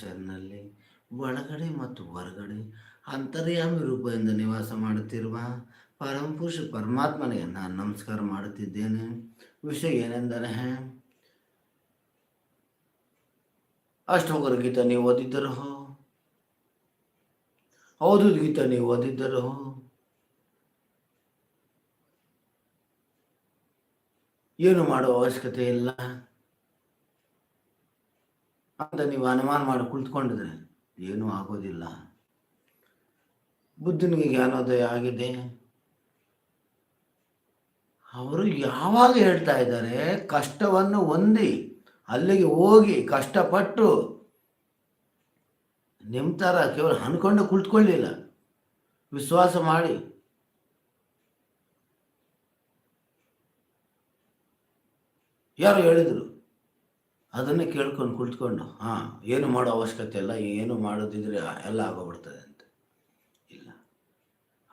ಚರ್ನಲ್ಲಿ ಒಳಗಡೆ ಮತ್ತು ಹೊರಗಡೆ ಅಂತರ್ಯಾಮಿ ರೂಪದಿಂದ ನಿವಾಸ ಮಾಡುತ್ತಿರುವ ಪರಮಪುರುಷ ಪರಮಾತ್ಮನಿಗೆ ನಾನು ನಮಸ್ಕಾರ ಮಾಡುತ್ತಿದ್ದೇನೆ. ವಿಷಯ ಏನೆಂದರೆ, ಅಷ್ಟೋಗರ ಗೀತ ನೀವು ಓದಿದ್ದರು, ಹೌದು ಗೀತ ನೀವು ಓದಿದ್ದರು, ಏನು ಮಾಡುವ ಅವಶ್ಯಕತೆ ಇಲ್ಲ. ಅಂತ ನೀವು ಅನುಮಾನ ಮಾಡಿ ಕುಳಿತುಕೊಂಡಿದ್ರೆ ಏನೂ ಆಗೋದಿಲ್ಲ. ಬುದ್ಧನಿಗೆ ಜ್ಞಾನೋದಯ ಆಗಿದೆ. ಅವರು ಯಾವಾಗ ಹೇಳ್ತಾ ಇದ್ದಾರೆ, ಕಷ್ಟವನ್ನು ಹೊಂದಿ ಅಲ್ಲಿಗೆ ಹೋಗಿ ಕಷ್ಟಪಟ್ಟು ನಿಮ್ತಾರ ಕೇವಲ ಅನ್ಕೊಂಡು ಕುಳಿತುಕೊಳ್ಳಿಲ್ಲ ವಿಶ್ವಾಸ ಮಾಡಿ. ಯಾರು ಹೇಳಿದರು? ಅದನ್ನೇ ಕೇಳ್ಕೊಂಡು ಕುಳಿತ್ಕೊಂಡು, ಹಾಂ, ಏನು ಮಾಡೋ ಅವಶ್ಯಕತೆ ಇಲ್ಲ, ಏನು ಮಾಡೋದಿದ್ರೆ ಎಲ್ಲ ಆಗೋಗ್ಬಿಡ್ತದೆ ಅಂತ. ಇಲ್ಲ.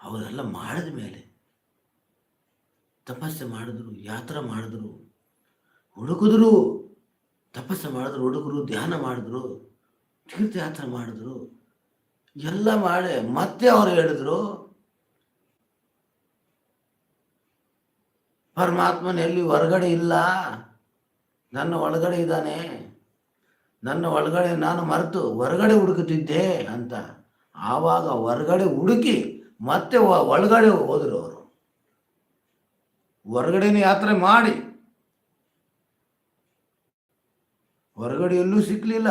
ಅವರೆಲ್ಲ ಮಾಡಿದ ಮೇಲೆ, ತಪಸ್ಸೆ ಮಾಡಿದ್ರು, ಯಾತ್ರ ಮಾಡಿದ್ರು, ಹುಡುಕಿದ್ರು, ತಪಸ್ಸು ಮಾಡಿದ್ರು ಹುಡುಗರು ಧ್ಯಾನ ಮಾಡಿದ್ರು, ತೀರ್ಥಯಾತ್ರೆ ಮಾಡಿದ್ರು, ಎಲ್ಲ ಮಾಡಿ, ಮತ್ತೆ ಅವರು ಹೇಳಿದ್ರು, ಪರಮಾತ್ಮನ ಎಲ್ಲಿ ಹೊರಗಡೆ ಇಲ್ಲ? ನನ್ನ ಒಳಗಡೆ ಇದ್ದಾನೆ. ನನ್ನ ಒಳಗಡೆ ನಾನು ಮರೆತು ಹೊರಗಡೆ ಹುಡುಕುತ್ತಿದ್ದೆ ಅಂತ. ಆವಾಗ ಹೊರಗಡೆ ಹುಡುಕಿ ಮತ್ತೆ ಒಳಗಡೆ ಹೋದರು ಅವರು. ಹೊರಗಡೆನೇ ಯಾತ್ರೆ ಮಾಡಿ. ಹೊರಗಡೆ ಎಲ್ಲೂ ಸಿಕ್ಕಲಿಲ್ಲ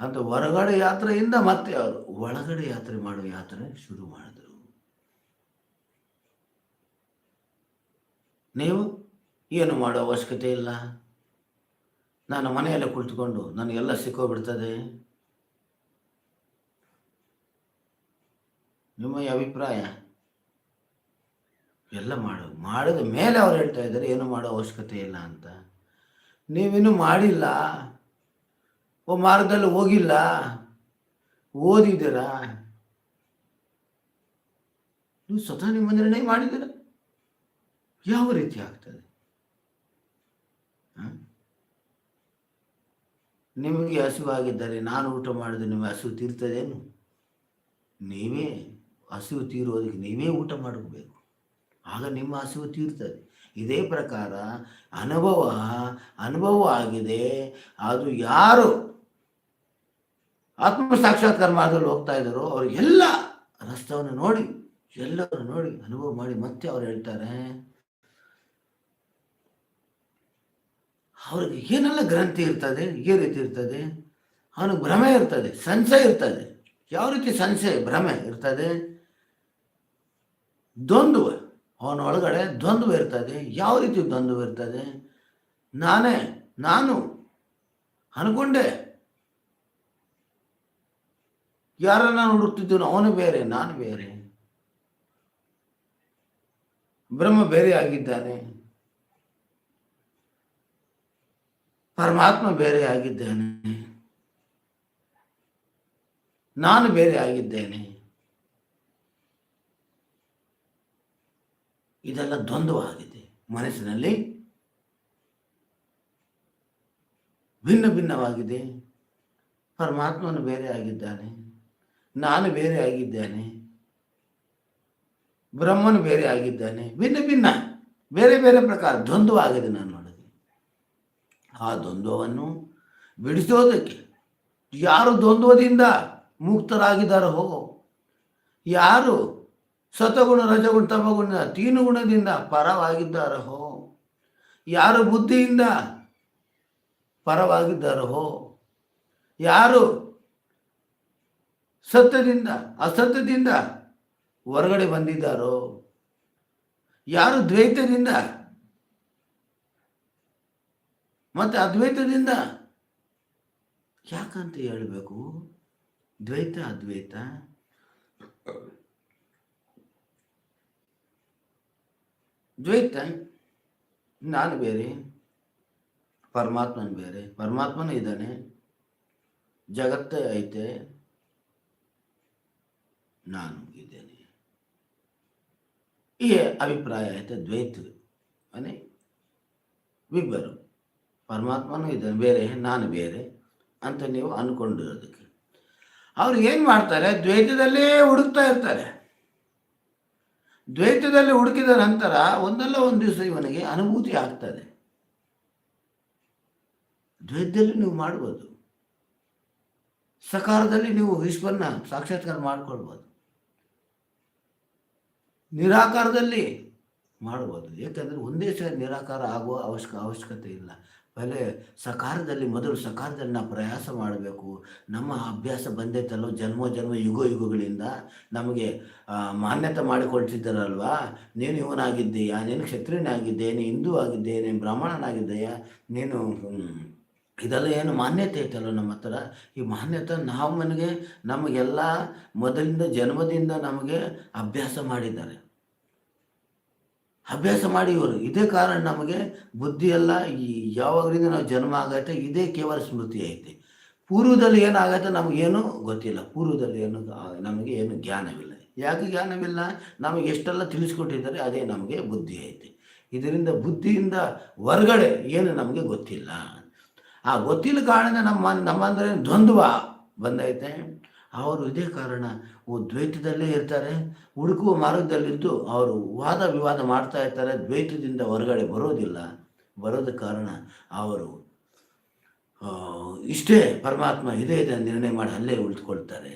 ಅಂತ ಹೊರಗಡೆ ಯಾತ್ರೆಯಿಂದ ಮತ್ತೆ ಅವರು ಒಳಗಡೆ ಯಾತ್ರೆ ಮಾಡುವ ಯಾತ್ರೆ ಶುರು ಮಾಡಿದರು. ನೀವು ಏನು ಮಾಡೋ ಅವಶ್ಯಕತೆ ಇಲ್ಲ? ನಾನು ಮನೆಯಲ್ಲೇ ಕುಳಿತುಕೊಂಡು ನನಗೆಲ್ಲ ಸಿಕ್ಕೋಗ್ಬಿಡ್ತದೆ? ನಿಮ್ಮ ಅಭಿಪ್ರಾಯ? ಎಲ್ಲ ಮಾಡು. ಮಾಡಿದ ಮೇಲೆ ಅವ್ರು ಹೇಳ್ತಾ ಇದ್ದಾರೆ, ಏನು ಮಾಡೋ ಅವಶ್ಯಕತೆ ಇಲ್ಲ ಅಂತ. ನೀವಿನ್ನೂ ಮಾಡಿಲ್ಲ? ಓ, ಮಾರ್ಗದಲ್ಲಿ ಹೋಗಿಲ್ಲ? ಓದಿದ್ದೀರಾ? ನೀವು ಸ್ವತಃ ನಿಮ್ಮ ನಿರ್ಣಯ ಮಾಡಿದ್ದೀರ? ಯಾವ ರೀತಿ ಆಗ್ತದೆ? ನಿಮಗೆ ಹಸಿವಾಗಿದ್ದರೆ ನಾನು ಊಟ ಮಾಡಿದ್ರೆ ನಿಮಗೆ ಹಸಿವು ತೀರ್ತದೇನು? ನೀವೇ ಹಸಿವು ತೀರೋದಕ್ಕೆ ನೀವೇ ಊಟ ಮಾಡಬೇಕು. ಆಗ ನಿಮ್ಮ ಹಸಿವು ತೀರ್ತದೆ. ಇದೇ ಪ್ರಕಾರ ಅನುಭವ ಅನುಭವ ಆಗಿದೆ. ಅದು ಯಾರು ಆತ್ಮ ಸಾಕ್ಷಾತ್ಕಾರ ಮಾರ್ಗದಲ್ಲಿ ಹೋಗ್ತಾ ಇದ್ದಾರೋ ಅವರಿಗೆಲ್ಲ ರಸ್ತವನ್ನು ನೋಡಿ ಎಲ್ಲರೂ ನೋಡಿ ಅನುಭವ ಮಾಡಿ ಮತ್ತೆ ಅವ್ರು ಹೇಳ್ತಾರೆ ಅವ್ರಿಗೆ ಏನೆಲ್ಲ ಗ್ರಂಥಿ ಇರ್ತದೆ ಈ ರೀತಿ ಇರ್ತದೆ? ಅವನಿಗೆ ಭ್ರಮೆ ಇರ್ತದೆ, ಸಂಶಯ ಇರ್ತದೆ. ಯಾವ ರೀತಿ ಸಂಶಯ, ಭ್ರಮೆ ಇರ್ತದೆ? ದ್ವಂದ್ವ. ಅವನ ಒಳಗಡೆ ದ್ವಂದ್ವ ಇರ್ತದೆ. ಯಾವ ರೀತಿ ದ್ವಂದ್ವ ಇರ್ತದೆ? ನಾನೇ, ನಾನು ಅನ್ಕೊಂಡೆ. ಯಾರನ್ನ ಹುಡುಕ್ತಿದ್ದೀನೋ ಅವನು ಬೇರೆ, ನಾನು ಬೇರೆ. ಬ್ರಹ್ಮ ಬೇರೆ ಆಗಿದ್ದಾನೆ. ಪರಮಾತ್ಮ ಬೇರೆ ಆಗಿದ್ದೇನೆ. ನಾನು ಬೇರೆ ಆಗಿದ್ದೇನೆ. ಇದೆಲ್ಲ ದ್ವಂದ್ವ ಆಗಿದೆ ಮನಸ್ಸಿನಲ್ಲಿ ಭಿನ್ನ ಭಿನ್ನವಾಗಿದೆ. ಪರಮಾತ್ಮನು ಬೇರೆ ಆಗಿದ್ದಾನೆ. ನಾನು ಬೇರೆ ಆಗಿದ್ದೇನೆ. ಬ್ರಹ್ಮನು ಬೇರೆ ಆಗಿದ್ದಾನೆ. ಭಿನ್ನ ಭಿನ್ನ. ಬೇರೆ ಬೇರೆ ಪ್ರಕಾರ ದ್ವಂದ್ವ ಆಗಿದೆ ನಾನು ಆ ದ್ವಂದ್ವವನ್ನು ಬಿಡಿಸೋದಕ್ಕೆ ಯಾರು ದ್ವಂದ್ವದಿಂದ ಮುಕ್ತರಾಗಿದ್ದಾರೋ ಯಾರು ಸತಗುಣ ರಜಗುಣ, ತಮಗುಣ ತೀನು ಗುಣದಿಂದ ಪರವಾಗಿದ್ದಾರೋ ಯಾರು ಬುದ್ಧಿಯಿಂದ ಪರವಾಗಿದ್ದಾರೋ ಯಾರು ಸತ್ಯದಿಂದ, ಅಸತ್ಯದಿಂದ ಹೊರಗಡೆ ಬಂದಿದ್ದಾರೋ. ಯಾರು ದ್ವೈತದಿಂದ ಮತ್ತೆ ಅದ್ವೈತದಿಂದ ಯಾಕಂತ ಹೇಳಬೇಕು? ದ್ವೈತ, ಅದ್ವೈತ. ದ್ವೈತ, ನಾನು ಬೇರೆ, ಪರಮಾತ್ಮನ ಬೇರೆ, ಪರಮಾತ್ಮನ ಇದ್ದಾನೆ, ಜಗತ್ತೇ ಐತೆ, ನಾನು ಇದ್ದೇನೆ. ಈ ಅಭಿಪ್ರಾಯ ಐತೆ, ದ್ವೈತ, ಅನೇ? ಇಬ್ಬರು ಪರಮಾತ್ಮನೂ ಇದ್ದಾನೆ, ಬೇರೆ ನಾನು ಬೇರೆ ಅಂತ ನೀವು ಅಂದ್ಕೊಂಡಿರೋದಕ್ಕೆ ಅವ್ರು ಏನು ಮಾಡ್ತಾರೆ? ದ್ವೈತದಲ್ಲೇ ಹುಡುಕ್ತಾ ಇರ್ತಾರೆ. ದ್ವೈತದಲ್ಲಿ ಹುಡುಕಿದ ನಂತರ ಒಂದಲ್ಲ ಒಂದು ದಿವಸ ಇವನಿಗೆ ಅನುಭೂತಿ ಆಗ್ತದೆ. ದ್ವೈತದಲ್ಲಿ ನೀವು ಮಾಡ್ಬೋದು. ಸಕಾರದಲ್ಲಿ ನೀವು ಈಶ್ವರನ ಸಾಕ್ಷಾತ್ಕಾರ ಮಾಡ್ಕೊಳ್ಬೋದು. ನಿರಾಕಾರದಲ್ಲಿ ಮಾಡ್ಬೋದು. ಏಕೆಂದರೆ ಒಂದೇ ಸಲ ನಿರಾಕಾರ ಆಗುವ ಅವಶ್ಯಕ ಅವಶ್ಯಕತೆ ಇಲ್ಲ. ಪಹಲೆ ಸಕಾರದಲ್ಲಿ ಮೊದಲು ಸಕಾರದಲ್ಲಿ ನಾವು ಪ್ರಯಾಸ ಮಾಡಬೇಕು. ನಮ್ಮ ಅಭ್ಯಾಸ ಬಂದೈತಲ್ಲೋ ಜನ್ಮ ಜನ್ಮ, ಯುಗ, ಯುಗಗಳಿಂದ ನಮಗೆ ಮಾನ್ಯತೆ ಮಾಡಿಕೊಳ್ತಿದ್ದಾರಲ್ವಾ? ನೀನು ಇವನಾಗಿದ್ದೀಯಾ, ನೀನು ಕ್ಷತ್ರಿಯನಾಗಿದ್ದೆ ನೀನು ಹಿಂದೂ ಆಗಿದ್ದೆ ನೀನು ಬ್ರಾಹ್ಮಣನಾಗಿದ್ದೀಯಾ, ನೀನು ಇದೆಲ್ಲ ಏನು ಮಾನ್ಯತೆ ಐತಲ್ಲ ನಮ್ಮ ಹತ್ರ? ಈ ಮಾನ್ಯತೆ ನಾವು ನನಗೆ ನಮಗೆಲ್ಲ ಮೊದಲಿಂದ ಜನ್ಮದಿಂದ ನಮಗೆ ಅಭ್ಯಾಸ ಮಾಡಿದ್ದಾರೆ. ಅಭ್ಯಾಸ ಮಾಡಿ ಇವರು. ಇದೇ ಕಾರಣ ನಮಗೆ ಬುದ್ಧಿ ಎಲ್ಲ ಈ ಯಾವಾಗಲಿಂದ ನಾವು ಜನ್ಮ ಆಗೈತೆ ಇದೇ ಕೇವಲ ಸ್ಮೃತಿ ಐತೆ. ಪೂರ್ವದಲ್ಲಿ ಏನಾಗೈತೆ ನಮಗೇನು ಗೊತ್ತಿಲ್ಲ. ಪೂರ್ವದಲ್ಲಿ ಏನು ನಮಗೆ ಏನು ಜ್ಞಾನವಿಲ್ಲ. ಯಾಕೆ ಜ್ಞಾನವಿಲ್ಲ? ನಮಗೆ ಎಷ್ಟೆಲ್ಲ ತಿಳಿಸ್ಕೊಟ್ಟಿದ್ದಾರೆ, ಅದೇ ನಮಗೆ ಬುದ್ಧಿ ಐತೆ. ಇದರಿಂದ ಬುದ್ಧಿಯಿಂದ ಹೊರಗಡೆ ಏನು ನಮಗೆ ಗೊತ್ತಿಲ್ಲ. ಆ ಗೊತ್ತಿಲ್ಲ ಕಾರಣ ನಮ್ಮ ನಮ್ಮ ಅಂದರೆ ದ್ವಂದ್ವ ಬಂದೈತೆ. ಅವರು ಇದೇ ಕಾರಣ ದ್ವೈತದಲ್ಲೇ ಇರ್ತಾರೆ, ಹುಡುಕುವ ಮಾರ್ಗದಲ್ಲಿದ್ದು ಅವರು ವಾದ ವಿವಾದ ಮಾಡ್ತಾ ಇರ್ತಾರೆ, ದ್ವೈತದಿಂದ ಹೊರಗಡೆ ಬರೋದಿಲ್ಲ. ಬರೋದ ಕಾರಣ ಅವರು ಇಷ್ಟೇ ಪರಮಾತ್ಮ ಇದೇ ಇದೆ ನಿರ್ಣಯ ಮಾಡಿ ಅಲ್ಲೇ ಉಳಿದುಕೊಳ್ತಾರೆ.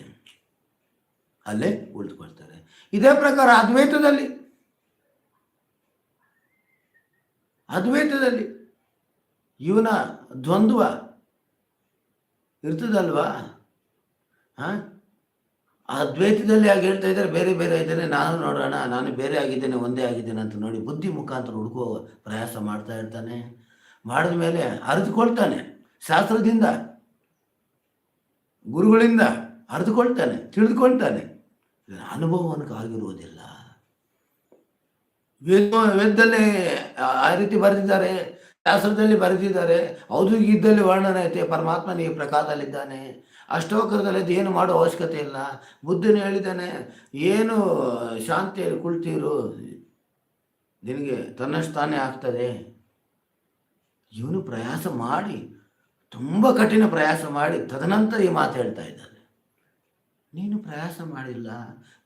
ಅಲ್ಲೇ ಉಳಿದುಕೊಳ್ತಾರೆ. ಇದೇ ಪ್ರಕಾರ ಅದ್ವೈತದಲ್ಲಿ ಅದ್ವೈತದಲ್ಲಿ ಇವನ ದ್ವಂದ್ವ ಇರ್ತದಲ್ವಾ? ಹಾಂ? ಅದ್ವೈತದಲ್ಲಿ ಹಾಗೆ ಹೇಳ್ತಾ ಇದ್ದಾರೆ. ಬೇರೆ ಬೇರೆ ಇದ್ದೇನೆ ನಾನು ನೋಡೋಣ. ನಾನು ಬೇರೆ ಆಗಿದ್ದೇನೆ, ಒಂದೇ ಆಗಿದ್ದೇನೆ ಅಂತ ನೋಡಿ ಬುದ್ಧಿ ಮುಖಾಂತರ ಹುಡುಕುವ ಪ್ರಯಾಸ ಮಾಡ್ತಾ ಇರ್ತಾನೆ. ಮಾಡಿದ ಮೇಲೆ ಅರಿದುಕೊಳ್ತಾನೆ ಶಾಸ್ತ್ರದಿಂದ, ಗುರುಗಳಿಂದ ಅರಿದುಕೊಳ್ತಾನೆ ತಿಳಿದುಕೊಳ್ತಾನೆ. ಅನುಭವನಕ್ಕೆ ಆಗಿರುವುದಿಲ್ಲ ವೇದ ವೇದದಲ್ಲಿ ಆ- ರೀತಿ ಬರೆದಿದ್ದಾರೆ. ಶಾಸ್ತ್ರದಲ್ಲಿ ಬರೆದಿದ್ದಾರೆ. ಹೌದು ಇದ್ದಲ್ಲಿ ವರ್ಣನೆ ಐತೆ ಪರಮಾತ್ಮನ ಈ ಪ್ರಕಾರದಲ್ಲಿದ್ದಾನೆ. ಅಷ್ಟೋಕರದಲ್ಲಿ ಅದೇನು ಮಾಡೋ ಅವಶ್ಯಕತೆ ಇಲ್ಲ. ಬುದ್ಧನ ಹೇಳಿದ್ದಾನೆ, ಏನು ಶಾಂತಿಯಲ್ಲಿ ಕುಳ್ತೀರು? ನಿನಗೆ ತನ್ನಷ್ಟು ತಾನೇ ಆಗ್ತದೆ. ಇವನು ಪ್ರಯಾಸ ಮಾಡಿ, ತುಂಬ ಕಠಿಣ ಪ್ರಯಾಸ ಮಾಡಿ, ತದನಂತರ ಈ ಮಾತು ಹೇಳ್ತಾ ಇದ್ದಾನೆ. ನೀನು ಪ್ರಯಾಸ ಮಾಡಿಲ್ಲ,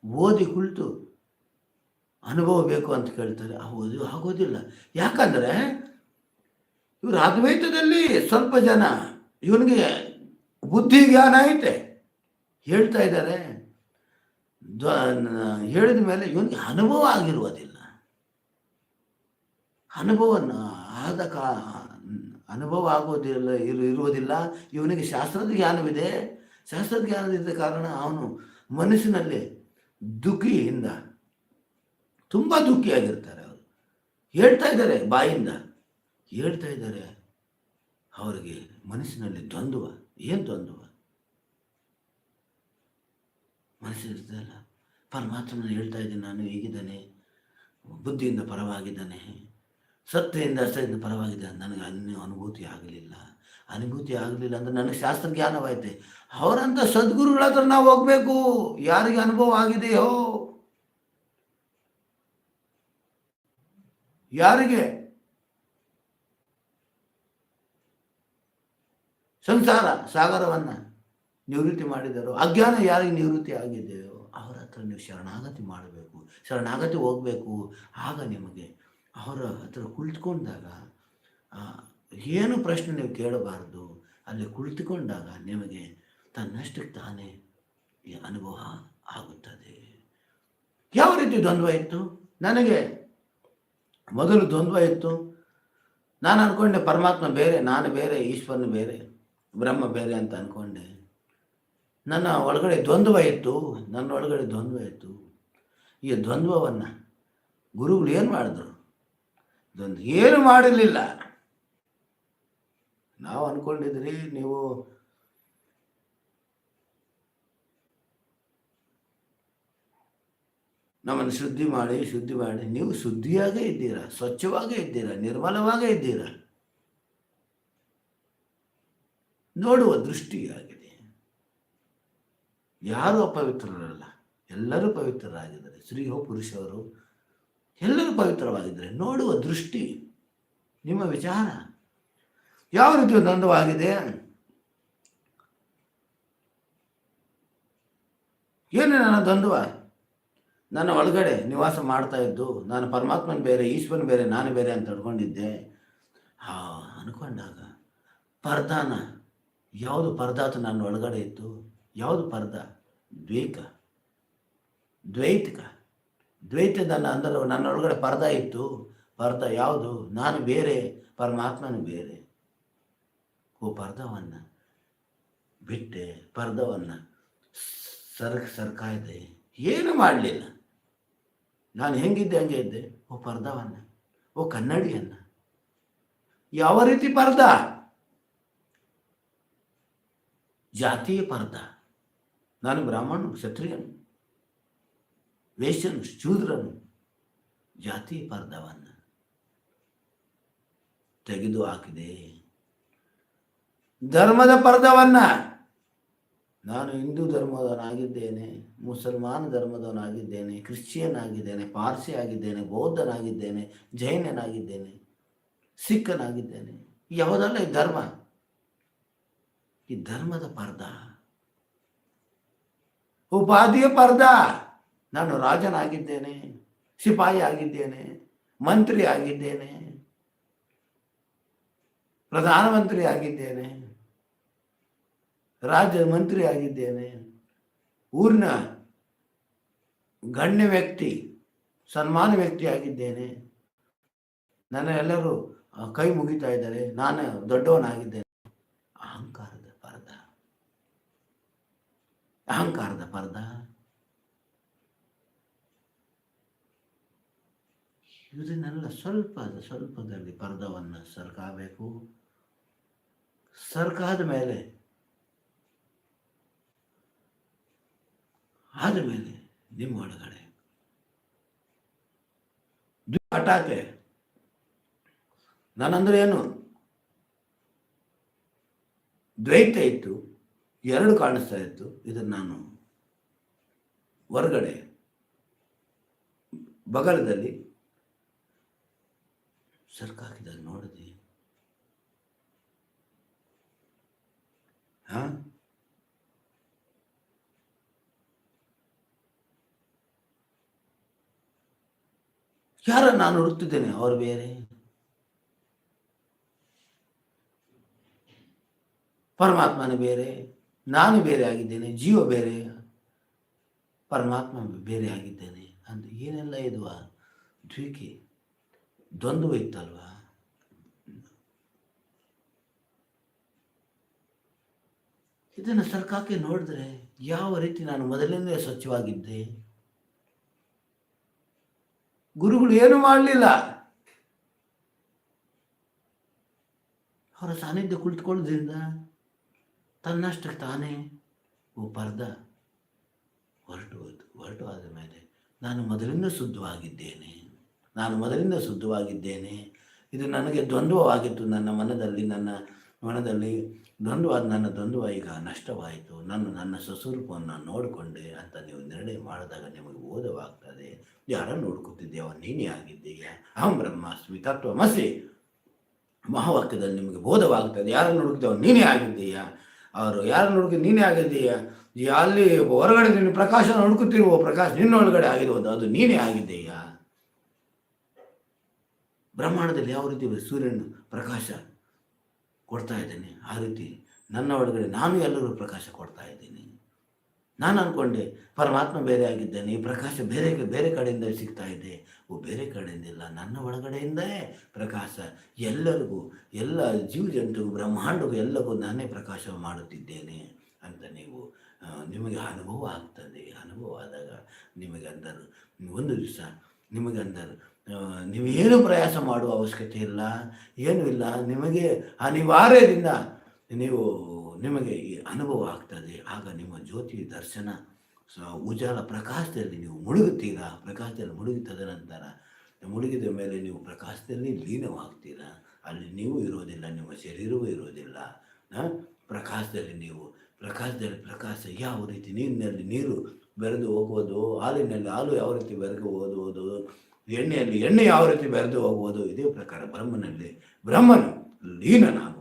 ಓದಿ ಕುಳಿತು ಅನುಭವ ಬೇಕು ಅಂತ ಕೇಳ್ತಾರೆ. ಹೌದು, ಆಗೋದಿಲ್ಲ. ಯಾಕಂದರೆ, ಇವರು ಅದ್ವೈತದಲ್ಲಿ ಸ್ವಲ್ಪ ಜನ, ಇವನಿಗೆ ಬುದ್ಧಿ ಜ್ಞಾನ ಐತೆ. ಹೇಳ್ತಾ ಇದ್ದಾರೆ. ಹೇಳಿದ ಮೇಲೆ ಇವನಿಗೆ ಅನುಭವ ಆಗಿರುವುದಿಲ್ಲ. ಅನುಭವ ಆದ ಕಾ, ಅನುಭವ ಆಗೋದಿಲ್ಲ ಇರು, ಇರುವುದಿಲ್ಲ. ಇವನಿಗೆ ಶಾಸ್ತ್ರದ ಜ್ಞಾನವಿದೆ ಶಾಸ್ತ್ರದ ಜ್ಞಾನದಿದ್ದ ಕಾರಣ ಅವನು ಮನಸ್ಸಿನಲ್ಲಿ ದುಃಖಿಯಿಂದ, ತುಂಬ ದುಃಖಿಯಾಗಿರ್ತಾರೆ ಅವರು. ಹೇಳ್ತಾ ಇದ್ದಾರೆ ಬಾಯಿಂದ. ಹೇಳ್ತಾ ಇದ್ದಾರೆ. ಅವರಿಗೆ ಮನಸ್ಸಿನಲ್ಲಿ ದ್ವಂದ್ವ. ಏನು ದ್ವಂದ್ವ ಮನಸ್ಸಿರ್ತದಲ್ಲ ಪರಮಾತ್ಮನ ಹೇಳ್ತಾ ಇದ್ದೀನಿ ನಾನು, ಹೀಗಿದ್ದಾನೆ? ಬುದ್ಧಿಯಿಂದ ಪರವಾಗಿದ್ದಾನೆ. ಸತ್ತೆಯಿಂದ ಅಷ್ಟದಿಂದ ಪರವಾಗಿದ್ದಾನೆ ನನಗೆ ಅನ್ಯ ಅನುಭೂತಿ ಆಗಲಿಲ್ಲ. ಅನುಭೂತಿ ಆಗಲಿಲ್ಲ ಅಂದ್ರೆ ನನಗೆ ಶಾಸ್ತ್ರ ಜ್ಞಾನವಾಯ್ತೆ. ಅವರಂಥ ಸದ್ಗುರುಗಳ ಹತ್ರ ನಾವು ಹೋಗ್ಬೇಕು. ಯಾರಿಗೆ ಅನುಭವ ಆಗಿದೆಯೋ? ಯಾರಿಗೆ? ಸಂಸಾರ, ಸಾಗರವನ್ನು ನಿವೃತ್ತಿ ಮಾಡಿದರು ಅಜ್ಞಾನ ಯಾರಿಗೆ ನಿವೃತ್ತಿ ಆಗಿದೆಯೋ ಅವರ ಹತ್ರ ನೀವು ಶರಣಾಗತಿ ಮಾಡಬೇಕು, ಶರಣಾಗತಿ ಹೋಗಬೇಕು. ಆಗ ನಿಮಗೆ ಅವರ ಹತ್ರ ಕುಳಿತುಕೊಂಡಾಗ ಏನು ಪ್ರಶ್ನೆ ನೀವು ಕೇಳಬಾರದು, ಅಲ್ಲಿ ಕುಳಿತುಕೊಂಡಾಗ ನಿಮಗೆ ತನ್ನಷ್ಟಕ್ಕೆ ತಾನೇ ಈ ಅನುಭವ ಆಗುತ್ತದೆ. ಯಾವ ರೀತಿ ದ್ವಂದ್ವ ಇತ್ತು? ನನಗೆ ಮೊದಲು ದ್ವಂದ್ವ ಇತ್ತು. ನಾನು ಅನ್ಕೊಂಡೆ ಪರಮಾತ್ಮ ಬೇರೆ, ನಾನು ಬೇರೆ, ಈಶ್ವರನ ಬೇರೆ. ಬ್ರಹ್ಮ ಬೇರೆ ಅಂತ ಅಂದ್ಕೊಂಡೆ ನನ್ನ ಒಳಗಡೆ ದ್ವಂದ್ವ ಇತ್ತು, ನನ್ನ ಒಳಗಡೆ ದ್ವಂದ್ವ ಇತ್ತು. ಈ ದ್ವಂದ್ವವನ್ನು ಗುರುಗಳು ಏನು ಮಾಡಿದ್ರು? ದ್ವಂದ್ವ ಏನು ಮಾಡಿರಲಿಲ್ಲ. ನಾವು ಅಂದ್ಕೊಂಡಿದ್ರಿ ನೀವು ನಮ್ಮನ್ನು ಶುದ್ಧಿ ಮಾಡಿ ಶುದ್ಧಿ ಮಾಡಿ. ನೀವು ಶುದ್ಧಿಯಾಗೇ ಇದ್ದೀರಾ, ಸ್ವಚ್ಛವಾಗೇ ಇದ್ದೀರಾ, ನಿರ್ಮಲವಾಗೇ ಇದ್ದೀರಾ? ನೋಡುವ ದೃಷ್ಟಿಯಾಗಿದೆ. ಯಾರು ಅಪವಿತ್ರರಲ್ಲ? ಎಲ್ಲರೂ ಪವಿತ್ರರಾಗಿದ್ದಾರೆ. ಸ್ತ್ರೀಯೋ ಪುರುಷರು? ಎಲ್ಲರೂ ಪವಿತ್ರವಾಗಿದ್ದಾರೆ. ನೋಡುವ ದೃಷ್ಟಿ, ನಿಮ್ಮ ವಿಚಾರ. ಯಾವ ರೀತಿ ದ್ವಂದ್ವವಾಗಿದೆ ಏನೇ ನನ್ನ ದ್ವಂದ್ವ? ನನ್ನ ಒಳಗಡೆ ನಿವಾಸ ಮಾಡ್ತಾ ಇದ್ದು, ನಾನು ಪರಮಾತ್ಮನ ಬೇರೆ, ಈಶ್ವರನ ಬೇರೆ, ನಾನು ಬೇರೆ ಅಂತ ತಿಳ್ಕೊಂಡಿದ್ದೆ ಹಾ ಅನ್ಕೊಂಡಾಗ ಪರ್ದಾನ ಯಾವುದು ಪರದಾತ ನನ್ನ ಒಳಗಡೆ ಇತ್ತು? ಯಾವುದು ಪರ್ದ? ದ್ವೇಕ ದ್ವೈತಿಕ. ದ್ವೈತದ ಅಂದರೆ ನನ್ನ ಒಳಗಡೆ ಪರ್ದ ಇತ್ತು. ಪರ್ದ ಯಾವುದು? ನಾನು ಬೇರೆ, ಪರಮಾತ್ಮನು ಬೇರೆ. ಓ, ಪರ್ದವನ್ನ ಬಿಟ್ಟೆ, ಪರ್ದವನ್ನ ಸರಕ್ ಸರ್ಕಾ ಇದೆ ಏನು ಮಾಡಲಿಲ್ಲ. ನಾನು ಹೆಂಗಿದ್ದೆ, ಹಂಗೆ ಇದ್ದೆ. ಓ, ಪರ್ದವನ್ನು. ಓ, ಕನ್ನಡಿಯನ್ನು. ಯಾವ ರೀತಿ ಪರ್ದ? ಜಾತಿಯ ಪರ್ದ ನಾನು ಬ್ರಾಹ್ಮಣನು, ಕ್ಷತ್ರಿಯನು, ವೇಶ್ಯನು, ಶೂದ್ರನು. ಜಾತಿ ಪರ್ದವನ್ನು ತೆಗೆದು ಹಾಕಿದೆ. ಧರ್ಮದ ಪರ್ದವನ್ನ ನಾನು ಹಿಂದೂ ಧರ್ಮದವನಾಗಿದ್ದೇನೆ, ಮುಸಲ್ಮಾನ ಧರ್ಮದವನಾಗಿದ್ದೇನೆ ಕ್ರಿಶ್ಚಿಯನ್ ಆಗಿದ್ದೇನೆ ಪಾರ್ಸಿ ಆಗಿದ್ದೇನೆ, ಬೌದ್ಧನಾಗಿದ್ದೇನೆ, ಜೈನನಾಗಿದ್ದೇನೆ, ಸಿಖ್ಖನಾಗಿದ್ದೇನೆ. ಯಾವುದಲ್ಲ ಈ ಧರ್ಮ? ಈ ಧರ್ಮದ ಪರ್ದ. ಉಪಾಧಿಯ ಪರ್ದ. ನಾನು ರಾಜನಾಗಿದ್ದೇನೆ, ಸಿಪಾಯಿ ಆಗಿದ್ದೇನೆ, ಮಂತ್ರಿ ಆಗಿದ್ದೇನೆ, ಪ್ರಧಾನಮಂತ್ರಿ ಆಗಿದ್ದೇನೆ ರಾಜ್ಯ ಮಂತ್ರಿ ಆಗಿದ್ದೇನೆ, ಊರಿನ ಗಣ್ಯ ವ್ಯಕ್ತಿ ಸನ್ಮಾನ ವ್ಯಕ್ತಿ ಆಗಿದ್ದೇನೆ. ನನ್ನ ಎಲ್ಲರೂ ಕೈ ಮುಗಿತಾ ಇದ್ದಾರೆ. ನಾನು ದೊಡ್ಡವನಾಗಿದ್ದೇನೆ ಅಹಂಕಾರದ ಪರ್ದ ಅಹಂಕಾರದ ಪರ್ದ. ಇದನ್ನೆಲ್ಲ ಸ್ವಲ್ಪ ಸ್ವಲ್ಪದಲ್ಲಿ ಪರ್ದವನ್ನು ಸರ್ಕಾಗಬೇಕು ಸರ್ಕಾದ ಮೇಲೆ, ಆದ ಮೇಲೆ ನಿಮ್ಮ ಒಳಗಡೆ. ಹಠಾತೆ ನಾನಂದ್ರೆ ಏನು? ದ್ವೈತ ಇತ್ತು. ಎರಡು ಕಾಣಿಸ್ತಾ ಇತ್ತು. ಇದನ್ನು ನಾನು ಹೊರಗಡೆ ಬಗಲದಲ್ಲಿ ಸರ್ಕಾಕಿದಾಗ ನೋಡಿದೆ ಹಾ? ಯಾರ ನಾನು ಹುಡುಕ್ತಿದ್ದೇನೆ? ಅವರು ಬೇರೆ. ಪರಮಾತ್ಮನೇ ಬೇರೆ. ನಾನು ಬೇರೆ ಆಗಿದ್ದೇನೆ, ಜೀವ ಬೇರೆ, ಪರಮಾತ್ಮ ಬೇರೆ ಆಗಿದ್ದೇನೆ ಅಂತ ಏನೆಲ್ಲ ಇದುವ ದ್ವಿಕೆ ದ್ವಂದ್ವ ಇತ್ತಲ್ವ? ಇದನ್ನು ಸರ್ಕಾರಕ್ಕೆ ನೋಡಿದ್ರೆ ಯಾವ ರೀತಿ ನಾನು ಮೊದಲಿಂದಲೇ ಸ್ವಚ್ಛವಾಗಿದ್ದೆ? ಗುರುಗಳು ಏನು ಮಾಡಲಿಲ್ಲ. ಅವರ ಸಾನ್ನಿಧ್ಯ ಕುಳಿತುಕೊಳ್ಳೋದ್ರಿಂದ ತನ್ನಷ್ಟಕ್ಕೆ ತಾನೇ ಓ ಪರ್ದ ಹೊರಟು ಹೊರಟು ಆದ ಮೇಲೆ ನಾನು ಮೊದಲಿಂದ ಶುದ್ಧವಾಗಿದ್ದೇನೆ. ನಾನು ಮೊದಲಿಂದ ಶುದ್ಧವಾಗಿದ್ದೇನೆ. ಇದು ನನಗೆ ದ್ವಂದ್ವವಾಗಿತ್ತು. ನನ್ನ ಮನದಲ್ಲಿ ನನ್ನ ಮನದಲ್ಲಿ ದ್ವಂದ್ವ, ನನ್ನ ದ್ವಂದ್ವ ಈಗ ನಷ್ಟವಾಯಿತು. ನಾನು ನನ್ನ ಸ್ವಸ್ವರೂಪವನ್ನು ನೋಡಿಕೊಂಡೆ ಅಂತ ನೀವು ನಿರ್ಣಯ ಮಾಡಿದಾಗ ನಿಮಗೆ ಬೋಧವಾಗ್ತದೆ. ಯಾರನ್ನು ನೋಡ್ಕೊತಿದ್ದೀಯ ನೀನೇ ಆಗಿದ್ದೀಯಾ. ಅಹಂ ಬ್ರಹ್ಮಾಸ್ಮಿ ತತ್ವಮಸಿ ಮಹಾವಾಕ್ಯದಲ್ಲಿ ನಿಮಗೆ ಬೋಧವಾಗ್ತದೆ. ಯಾರನ್ನು ಹುಡುಕಿದವ ನೀನೇ ಆಗಿದ್ದೀಯ. ಅವರು ಯಾರು ಹುಡುಕಿ ನೀನೇ ಆಗಿದ್ದೀಯಾ? ಅಲ್ಲಿ ಹೊರಗಡೆ ನೀನು ಪ್ರಕಾಶ ಹುಡುಕುತ್ತಿರುವ ಪ್ರಕಾಶ ನಿನ್ನೊಳಗಡೆ ಆಗಿರುವುದು ಅದು ನೀನೇ ಆಗಿದ್ದೀಯ? ಬ್ರಹ್ಮಾಂಡದಲ್ಲಿ ಯಾವ ರೀತಿ ಸೂರ್ಯನ ಪ್ರಕಾಶ ಕೊಡ್ತಾ ಇದ್ದೇನೆ. ಆ ರೀತಿ ನನ್ನ ಒಳಗಡೆ ನಾನು ಎಲ್ಲರೂ ಪ್ರಕಾಶ ಕೊಡ್ತಾ ಇದ್ದೀನಿ. ನಾನು ಅಂದ್ಕೊಂಡೆ ಪರಮಾತ್ಮ ಬೇರೆ ಆಗಿದ್ದೇನೆ, ಈ ಪ್ರಕಾಶ ಬೇರೆ ಬೇರೆ ಕಡೆಯಿಂದ ಸಿಗ್ತಾ ಇದೆ. ಓ, ಬೇರೆ ಕಡೆಯಿಂದ ಇಲ್ಲ, ನನ್ನ ಒಳಗಡೆಯಿಂದಲೇ ಪ್ರಕಾಶ. ಎಲ್ಲರಿಗೂ, ಎಲ್ಲ ಜೀವ ಜಂತುಗೂ ಬ್ರಹ್ಮಾಂಡಗೂ ಎಲ್ಲಕ್ಕೂ ನಾನೇ ಪ್ರಕಾಶ ಮಾಡುತ್ತಿದ್ದೇನೆ ಅಂತ ನೀವು ನಿಮಗೆ ಅನುಭವ ಆಗ್ತದೆ. ಅನುಭವ ಆದಾಗ ನಿಮಗೆ ಅಂದರು ಒಂದು ದಿವಸ ನಿಮಗೆ ಅಂದರು ನೀವು ನೀವೇನು ಪ್ರಯಾಸ ಮಾಡುವ ಅವಶ್ಯಕತೆ ಇಲ್ಲ, ಏನೂ ಇಲ್ಲ, ನಿಮಗೆ ಅನಿವಾರ್ಯದಿಂದ ನೀವು ನಿಮಗೆ ಈ ಅನುಭವ ಆಗ್ತದೆ. ಆಗ ನಿಮ್ಮ ಜ್ಯೋತಿ ದರ್ಶನ ಉಜಾಲ ಪ್ರಕಾಶದಲ್ಲಿ ನೀವು ಮುಳುಗುತ್ತೀರಾ? ಪ್ರಕಾಶದಲ್ಲಿ ಮುಳುಗಿ ತದನಂತರ ಮುಳುಗಿದ ಮೇಲೆ ನೀವು ಪ್ರಕಾಶದಲ್ಲಿ ಲೀನವಾಗ್ತೀರಾ? ಅಲ್ಲಿ ನೀವು ಇರೋದಿಲ್ಲ, ನಿಮ್ಮ ಶರೀರವೂ ಇರೋದಿಲ್ಲ. ಪ್ರಕಾಶದಲ್ಲಿ ನೀವು, ಪ್ರಕಾಶದಲ್ಲಿ ಪ್ರಕಾಶ ಯಾವ ರೀತಿ? ನೀರಿನಲ್ಲಿ ನೀರು ಬೆರೆದು ಹೋಗುವುದು, ಹಾಲಿನಲ್ಲಿ ಹಾಲು ಯಾವ ರೀತಿ ಬೆರೆದು ಓದುವುದು ಎಣ್ಣೆಯಲ್ಲಿ ಎಣ್ಣೆ ಯಾವ ರೀತಿ ಬೆರೆದು ಹೋಗುವುದು? ಇದೇ ಪ್ರಕಾರ ಬ್ರಹ್ಮನಲ್ಲಿ ಬ್ರಹ್ಮನು ಲೀನನಾಗುವುದು